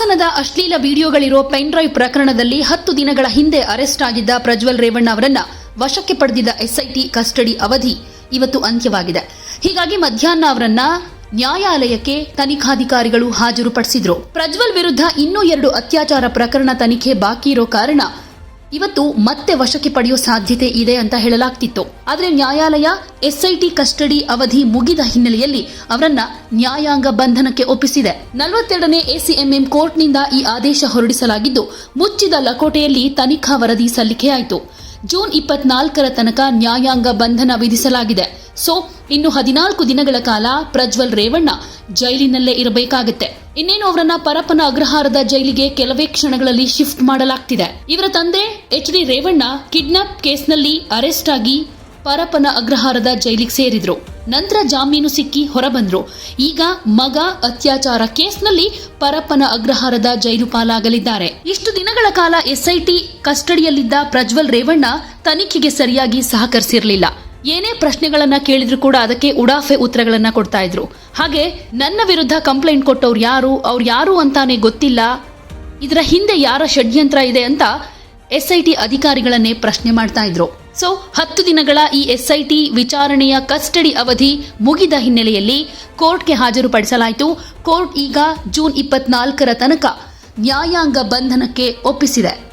ಹಾಸನದ ಅಶ್ಲೀಲ ವಿಡಿಯೋಗಳಿರೋ pen drive ಪ್ರಕರಣದಲ್ಲಿ ಹತ್ತು ದಿನಗಳ ಹಿಂದೆ ಅರೆಸ್ಟ್ ಆಗಿದ್ದ ಪ್ರಜ್ವಲ್ ರೇವಣ್ಣ ಅವರನ್ನ ವಶಕ್ಕೆ ಪಡೆದಿದ್ದ ಎಸ್ಐಟಿ ಕಸ್ಟಡಿ ಅವಧಿ ಇವತ್ತು ಅಂತ್ಯವಾಗಿದೆ. ಹೀಗಾಗಿ ಮಧ್ಯಾಹ್ನ ಅವರನ್ನ ನ್ಯಾಯಾಲಯಕ್ಕೆ ತನಿಖಾಧಿಕಾರಿಗಳು ಹಾಜರುಪಡಿಸಿದ್ರು. ಪ್ರಜ್ವಲ್ ವಿರುದ್ಧ ಇನ್ನೂ ಎರಡು ಅತ್ಯಾಚಾರ ಪ್ರಕರಣ ತನಿಖೆ ಬಾಕಿ ಇರೋ ಕಾರಣ ಇವತ್ತು ಮತ್ತೆ ವಶಕ್ಕೆ ಪಡೆಯುವ ಸಾಧ್ಯತೆ ಇದೆ ಅಂತ ಹೇಳಲಾಗ್ತಿತ್ತು. ಆದರೆ ನ್ಯಾಯಾಲಯ ಎಸ್ಐಟಿ ಕಸ್ಟಡಿ ಅವಧಿ ಮುಗಿದ ಹಿನ್ನೆಲೆಯಲ್ಲಿ ಅವರನ್ನ ನ್ಯಾಯಾಂಗ ಬಂಧನಕ್ಕೆ ಒಪ್ಪಿಸಿದೆ. ನಲವತ್ತೆರಡನೇ ಎಸಿಎಂಎಂ ಕೋರ್ಟ್ನಿಂದ ಈ ಆದೇಶ ಹೊರಡಿಸಲಾಗಿದ್ದು, ಮುಚ್ಚಿದ ಲಕೋಟೆಯಲ್ಲಿ ತನಿಖಾ ವರದಿ ಸಲ್ಲಿಕೆಯಾಯಿತು. ಜೂನ್ ಇಪ್ಪತ್ನಾಲ್ಕರ ತನಕ ನ್ಯಾಯಾಂಗ ಬಂಧನ ವಿಧಿಸಲಾಗಿದೆ. ಸೊ, ಇನ್ನು ಹದಿನಾಲ್ಕು ದಿನಗಳ ಕಾಲ ಪ್ರಜ್ವಲ್ ರೇವಣ್ಣ ಜೈಲಿನಲ್ಲೇ ಇರಬೇಕಾಗುತ್ತೆ. ಇನ್ನೇನು ಅವರನ್ನ ಪರಪ್ಪನ ಅಗ್ರಹಾರದ ಜೈಲಿಗೆ ಕೆಲವೇ ಕ್ಷಣಗಳಲ್ಲಿ ಶಿಫ್ಟ್ ಮಾಡಲಾಗ್ತಿದೆ. ಇವರ ತಂದೆ ಎಚ್ ಡಿ ರೇವಣ್ಣ ಕಿಡ್ನಾಪ್ ಕೇಸ್ನಲ್ಲಿ ಅರೆಸ್ಟ್ ಆಗಿ ಪರಪ್ಪನ ಅಗ್ರಹಾರದ ಜೈಲಿಗೆ ಸೇರಿದ್ರು. ನಂತರ ಜಾಮೀನು ಸಿಕ್ಕಿ ಹೊರಬಂದ್ರು. ಈಗ ಮಗ ಅತ್ಯಾಚಾರ ಕೇಸ್ನಲ್ಲಿ ಪರಪ್ಪನ ಅಗ್ರಹಾರದ ಜೈಲು ಪಾಲಾಗಲಿದ್ದಾರೆ. ಇಷ್ಟು ದಿನಗಳ ಕಾಲ ಎಸ್ಐಟಿ ಕಸ್ಟಡಿಯಲ್ಲಿದ್ದ ಪ್ರಜ್ವಲ್ ರೇವಣ್ಣ ತನಿಖೆಗೆ ಸರಿಯಾಗಿ ಸಹಕರಿಸಿರಲಿಲ್ಲ. ಏನೇ ಪ್ರಶ್ನೆಗಳನ್ನ ಕೇಳಿದ್ರು ಕೂಡ ಅದಕ್ಕೆ ಉಡಾಫೆ ಉತ್ತರಗಳನ್ನ ಕೊಡ್ತಾ ಇದ್ರು. ಹಾಗೆ ನನ್ನ ವಿರುದ್ಧ ಕಂಪ್ಲೇಂಟ್ ಕೊಟ್ಟವ್ರು ಯಾರು, ಅವ್ರು ಯಾರು ಅಂತಾನೆ ಗೊತ್ತಿಲ್ಲ. ಇದರ ಹಿಂದೆ ಯಾರ ಷಡ್ಯಂತ್ರ ಇದೆ ಅಂತ ಎಸ್ಐಟಿ ಅಧಿಕಾರಿಗಳನ್ನೇ ಪ್ರಶ್ನೆ ಮಾಡ್ತಾ ಇದ್ರು. ಸೊ ಹತ್ತು ದಿನಗಳ ಈ ಎಸ್ಐಟಿ ವಿಚಾರಣೆಯ ಕಸ್ಟಡಿ ಅವಧಿ ಮುಗಿದ ಹಿನ್ನೆಲೆಯಲ್ಲಿ ಕೋರ್ಟ್ಗೆ ಹಾಜರುಪಡಿಸಲಾಯಿತು. ಕೋರ್ಟ್ ಈಗ ಜೂನ್ ಇಪ್ಪತ್ನಾಲ್ಕರ ತನಕ ನ್ಯಾಯಾಂಗ ಬಂಧನಕ್ಕೆ ಒಪ್ಪಿಸಿದೆ.